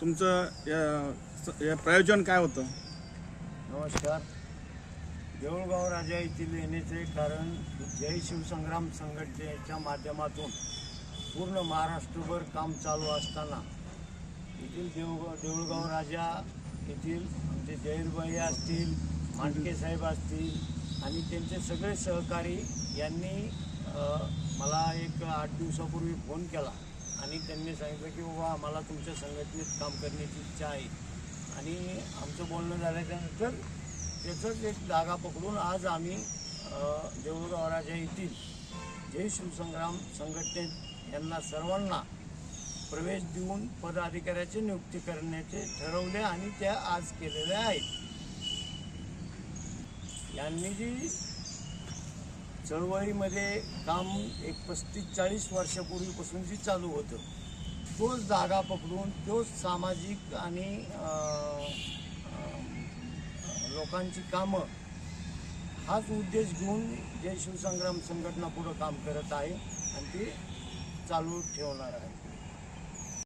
तुमचं या स- या प्रयोजन काय होतं? नमस्कार. देऊळगाव राजा येथील येण्याचे कारण जय शिवसंग्राम संघटनेच्या माध्यमातून पूर्ण महाराष्ट्रभर काम चालू असताना येथील देऊळगाव देऊळगाव राजा येथील आमचे जहीरबाई असतील मांडके साहेब असतील आणि त्यांचे सगळे सहकारी यांनी मला एक आठ दिवसापूर्वी फोन केला. आणि त्यांनी सांगितलं की बाबा आम्हाला तुमच्या संघटनेत काम करण्याची इच्छा आहे. आणि आमचं बोलणं झाल्याच्यानंतर त्याचंच एक जागा पकडून आज आम्ही देऊळगावराजा येथील जय शिवसंग्राम संघटनेत यांना सर्वांना प्रवेश देऊन पदाधिकाऱ्याची नियुक्ती करण्याचे ठरवले आणि त्या आज केलेल्या आहेत. यांनी जी चळवळीमध्ये काम एक पस्तीस चाळीस वर्षापूर्वीपासून जी चालू होतं. तोच जागा पकडून तोच सामाजिक आणि लोकांची कामं हाच उद्देश घेऊन जय शिवसंग्राम संघटना पुढं काम करत आहे आणि ती चालू ठेवणार आहे.